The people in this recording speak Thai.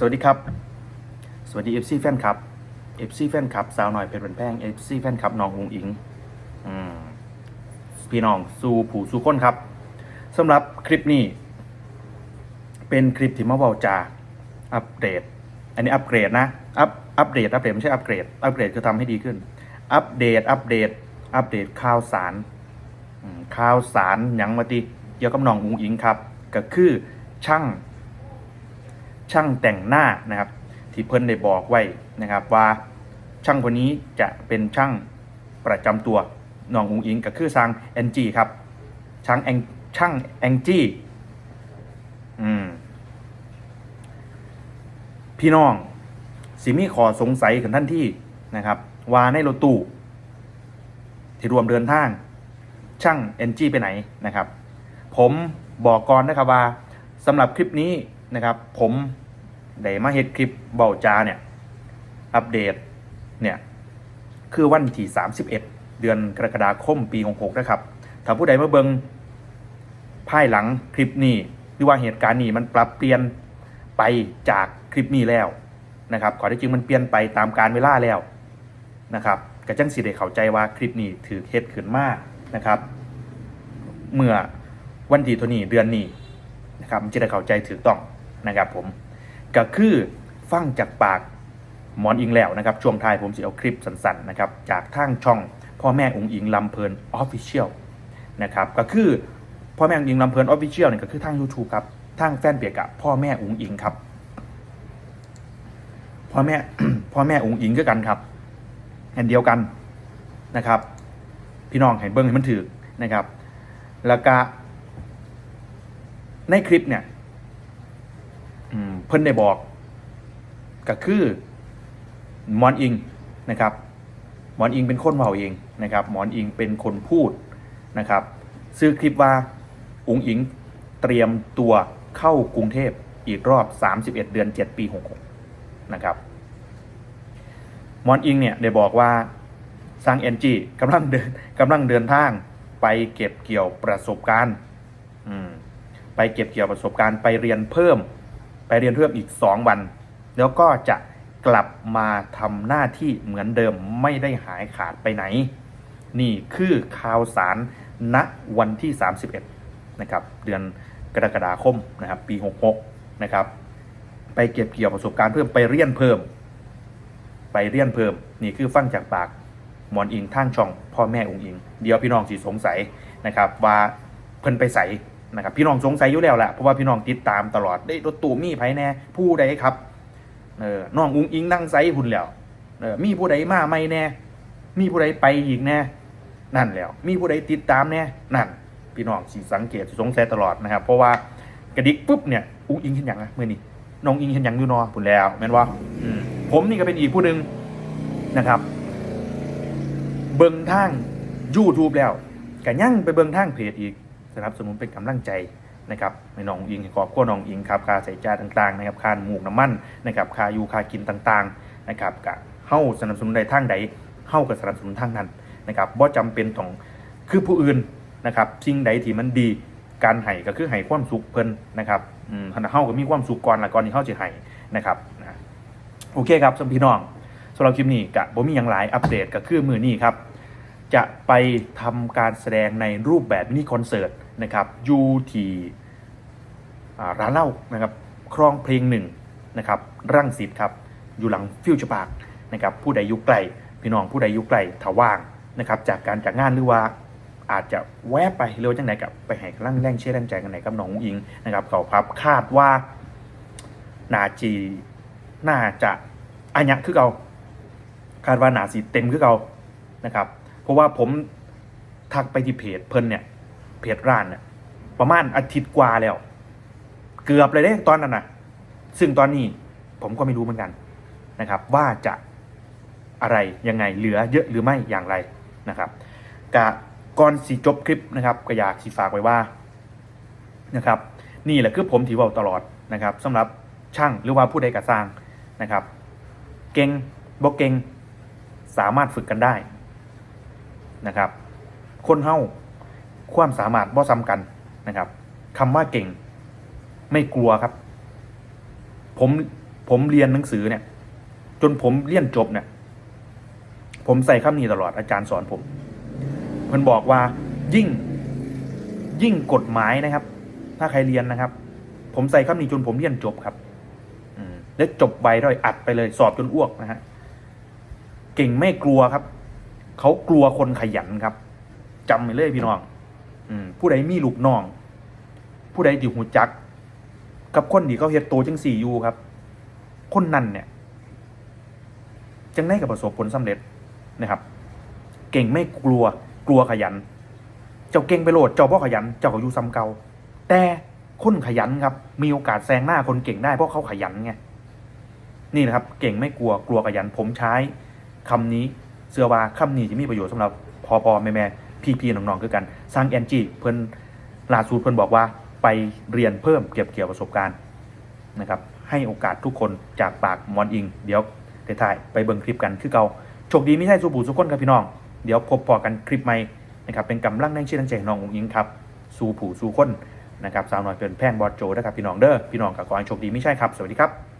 สวัสดีครับ สวัสดี FC แฟนคลับ FC แฟนคลับสาวหน่อยเพชรบันแพง FC แฟนคลับน้องอุงอิงอืมพี่น้องสู่ผู้สู่คนครับสำหรับคลิปนี้ เป็นคลิปที่มาเบอกจาอัปเดต อันนี้อัปเกรดนะ อัปอัปเดตอัปเดตไม่ใช่อัปเกรด อัปเกรดคือทำให้ดีขึ้น อัปเดต อัปเดต อัปเดตข่าวสารข่าวสารหยังมาติเกี่ยวกับน้องอุงอิงครับ ก็คือช่าง ช่างแต่งหน้านะครับ ที่เพิ่นได้บอกไว้นะครับว่าช่างคนนี้จะเป็นช่างประจำตัวน้องอุงอิงก็คือช่างแองจีครับช่างแองช่างแองจีอืมพี่น้องสิมีขอสงสัยกันท่านที่นะครับว่าในรถตู้ที่รวมเดินทาง ช่างเอ็นจีไปไหนนะครับ ผมบอกก่อนนะครับว่าสำหรับคลิปนี้นะครับ ผม ได้มาเฮ็ดคลิปเบาจาเนี่ยอัปเดตเนี่ยคือวันที่ 31 เดือนกรกฎาคมปี 66 นะครับ ถ้าผู้ใดมาเบิงภายหลังคลิปนี้หรือว่าเหตุการณ์นี้มันปรับเปลี่ยนไปจากคลิปนี้แล้วนะครับขอที่จริงมันเปลี่ยนไปตามการเวลาแล้วนะครับกระจังสิได้เข้าใจว่าคลิปนี้ถือเฮ็ดขึ้นมากนะครับ เมื่อวันที่เท่านี้เดือนนี้นะครับมันจะได้เข้าใจถูกต้องนะครับผม ก็คือฟังจากปากหมอนอิงแล้วนะครับ ช่วงท้ายผมจะเอาคลิปสั้นๆนะครับ จากทางช่องพ่อแม่องค์อิงลำเพลินออฟฟิเชียลนะครับก็คือพ่อแม่องค์อิงลำเพลินออฟฟิเชียลเนี่ยก็คือทาง YouTube ครับทางแฟนเพจกับพ่อแม่องค์อิงครับพ่อแม่พ่อแม่องค์อิงก็กันครับอันเดียวกันนะครับ พี่น้องให้เบิ้งให้มันถือนะครับ แล้วก็ในคลิปเนี่ย เพิ่นได้บอกก็คือมอนอิงนะครับมอนอิงเป็นคนเมาเองนะครับมอนอิงเป็นคนพูดนะครับซื้อคลิปว่าอุงอิงเตรียมตัวเข้ากรุงเทพอีกรอบ 31 เดือน 7 ปี 66 นะครับ มอนอิงเนี่ยได้บอกว่าสร้างเอ็นจีกำลังเดินกำลังเดินทางไปเก็บเกี่ยวประสบการณ์ ไปเก็บเกี่ยวประสบการณ์ไปเรียนเพิ่ม ไปเรียนเพิ่มอีก 2 วัน แล้วก็จะกลับมาทำหน้าที่เหมือนเดิมไม่ได้หายขาดไปไหน นี่คือข่าวสารณวันที่ 31 นะครับ เดือนกรกฎาคมนะครับปี 66 นะครับ ไปเก็บเกี่ยวประสบการณ์เพิ่มไปเรียนเพิ่ม ไปเรียนเพิ่ม นี่คือฟังจากปากหมอนอิงท่างช่อง พ่อแม่องค์อิง เดี๋ยวพี่น้องสิสงสัยนะครับว่าเพิ่นไปใส่ นะครับพี่น้องสงสัยอยู่แล้วแหละเพราะว่าพี่น้องติดตามตลอดได้รถตู้มีไผแน่ผู้ใดครับเออน้องอุ้งอิงนั่งไซหุ่นแล้วเออมีผู้ใดมาไม่แน่ มีผู้ใดไปอีกแน่นั่นแล้ว มีผู้ใดติดตามแน่นั่น พี่น้องสิสังเกตสงสัยตลอดนะครับ เพราะว่ากระดิกปุ๊บเนี่ยอุ้งอิงเห็นอย่างนะเมื่อนี้น้องอิงเห็นอย่างอยู่นอพุ่นแล้วแม่นว่าผมนี่ก็เป็นอีกผู้หนึ่งนะครับ เบิ่งทาง YouTube แล้วก็ยั่งไปเบิ่งทางเพจอีก นับสนุนเป็นกำลังใจนะครับในน้องอิงให้คอบครัวน้องอิงครับค่าใช้จ่ายต่างๆนะครับค่าหมูกน้ำมันนะครับค่าอยู่ค่ากินต่างๆนะครับกะเฮาสนับสนุนใดทางใดเฮาก็สนับสนุนทางนั้นนะครับบ่จำเป็นต้องคือผู้อื่นนะครับสิ่งใดที่มันดีการให้ก็คือให้ความสุขเพิ่นนะครับอืมหันเฮาก็มีความสุขก่อนละก่อนที่เฮาสิให้นะครับโอเคครับสำพี่น้องสำหรับคลิปนี้กะบ่มีหยังหลายอัปเดตก็คือมือนี้ครับจะไปทำการแสดงในรูปแบบมินิคอนเสิร์ต นะครับยูทีอ่าร้านเหล้านะครับครองเพลงหนึ่งนะครับรังสิตครับอยู่หลังฟิวเจอร์พาร์คนะครับผู้ใดอยุไกลพี่น้องผู้ใดอยุไกลถ้าว่างนะครับจากการจากงานหรือว่าอาจจะแวะไปเร็วจังไหนกับไปให้กำลังแรงเชื่อแรงใจกันไหนกับน้องอิงนะครับเขาพับคาดว่านาจีน่าจะอันยะคือเขาคาดว่านาสีเต็มคือเขานะครับ เพราะว่าผมทักไปที่เพจเพิ่นเนี่ย เพจร้านเนี่ยประมาณอาทิตย์กว่าแล้ว เกือบเลยเด้ตอนนั้นนะซึ่งตอนนี้ผมก็ไม่รู้เหมือนกันนะครับ ว่าจะอะไรยังไงเหลือเยอะหรือไม่อย่างไรนะครับกะก่อนสีจบคลิปนะครับก็อยากสีฝากไว้ว่านะครับ นี่แหละคือผมที่เว่าตลอดนะครับสำหรับช่างหรือว่าผู้ใดกระสร้างนะครับ เก่งบ่เก่งสามารถฝึกกันได้นะครับ คนเฮา ความสามารถบ่ซ้ำกันนะครับคำว่าเก่ง ไม่กลัวครับ ผมผมเรียนหนังสือเนี่ย จนผมเรียนจบเนี่ย ผมใส่คำนี้ตลอดอาจารย์สอนผมเพิ่นบอกว่ายิ่ง ยิ่งกฎหมายนะครับ ถ้าใครเรียนนะครับ ผมใส่คำนี้จนผมเรียนจบครับอืมแล้วจบใบด้วยอัดไปเลยสอบจนอ้วกนะฮะเก่งไม่กลัวครับ เขากลัวคนขยันครับจำไปเลยพี่น้อง ผู้ใดมีลูกน้อง ผู้ใดอยู่หูจัก กับคนที่เขาเฮ็ดโตจังสี่อยู่ครับ คนนั้นเนี่ย จังได้กับประสบผลสำเร็จนะครับ เก่งไม่กลัว กลัวขยัน เจ้าเก่งไปโหลดเจ้าพ่อขยัน เจ้าก็อยู่ซ้ำเก่าแต่คนขยันครับ มีโอกาสแซงหน้าคนเก่งได้เพราะเขาขยันไงนี่นะครับ เก่งไม่กลัวกลัวขยัน ผมใช้คำนี้เสื้อว่าคำนี้จะมีประโยชน์สำหรับพอพอแม่แม่ พี่พี่น้องๆคือกันสร้างแอนจีเพิ่นลาสูตรเพิ่นบอกว่าไปเรียนเพิ่มเก็บเกี่ยวประสบการณ์นะครับให้โอกาสทุกคนจากปากมอนอิง เดี๋ยวถ่ายไปเบิ่งคลิปกันคือเก่าโชคดีไม่ใช่สูบูสุกคนครับพี่น้อง เดี๋ยวพบพอกันคลิปใหม่นะครับเป็นกำลังแรงเชื่อแรงใจน้ององอิงครับสู่ผู้สู่คนนะครับสาวน้อยเป็นแพงบอดโจนะครับพี่น้องเด้อพี่น้องกับขอให้โชคดีไม่ใช่ครับ สวัสดีครับ